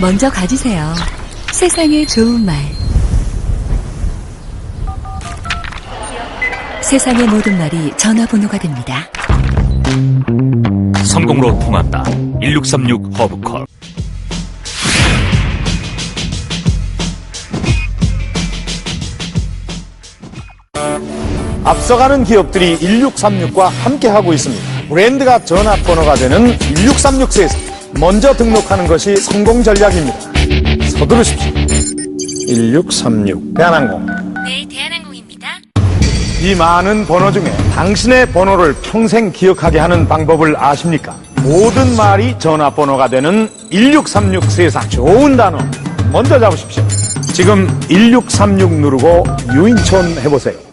먼저 가지세요. 세상의 좋은 말. 세상의 모든 말이 전화번호가 됩니다. 성공으로 통한다. 1636 허브콜. 앞서가는 기업들이 1636과 함께하고 있습니다. 브랜드가 전화번호가 되는 1636 세상. 먼저 등록하는 것이 성공 전략입니다. 서두르십시오. 1636 대한항공. 네, 대한항공입니다. 이 많은 번호 중에 당신의 번호를 평생 기억하게 하는 방법을 아십니까? 모든 말이 전화번호가 되는 1636 세상 좋은 단어 먼저 잡으십시오. 지금 1636 누르고 유인촌 해보세요.